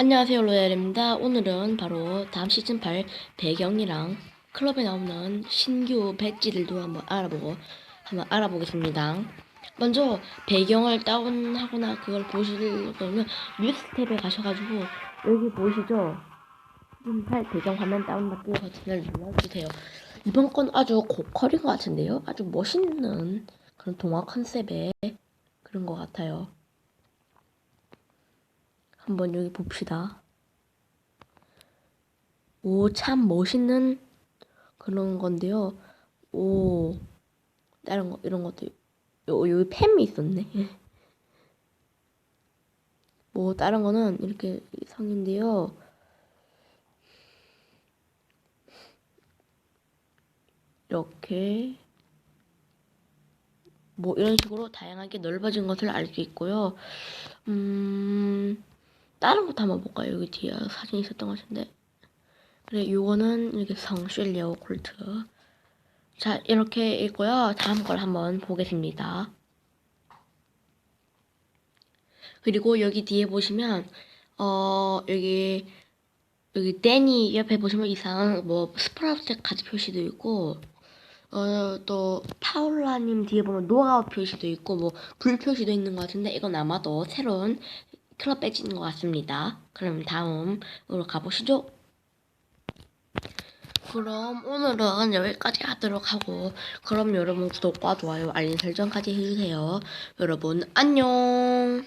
안녕하세요 로얄입니다. 오늘은 바로 다음 시즌 8 배경이랑 클럽에 나오는 신규 배지들도 한번 알아보고 한번 알아보겠습니다. 먼저 배경을 다운하거나 그걸 보시려면 뉴스 탭에 가셔가지고 여기 보이시죠? 시즌 8 배경 화면 다운받기 버튼을 눌러주세요. 이번 건 아주 고퀄인 것 같은데요? 아주 멋있는 그런 동화 컨셉의 그런 것 같아요. 한번 여기 봅시다. 오, 참 멋있는 그런 건데요. 오, 다른 거, 이런 것도, 요, 여기 팸이 있었네. 뭐, 다른 거는 이렇게 성인데요. 이렇게, 뭐, 이런 식으로 다양하게 넓어진 것을 알 수 있고요. 음, 다른 것도 한번 볼까요? 여기 뒤에 사진 있었던 것 같은데. 그래, 요거는 이렇게 성실리오 콜트. 자, 이렇게 있고요. 다음 걸 한번 보겠습니다. 그리고 여기 뒤에 보시면, 어, 여기, 여기 데니 옆에 보시면 이상, 뭐, 스프라우트 카드 표시도 있고, 어, 또, 파울라님 뒤에 보면 노아웃 표시도 있고, 뭐, 불 표시도 있는 것 같은데, 이건 아마도 새로운 클럽 배지인 것 같습니다. 그럼 다음으로 가보시죠. 그럼 오늘은 여기까지 하도록 하고, 그럼 여러분 구독과 좋아요, 알림 설정까지 해주세요. 여러분, 안녕!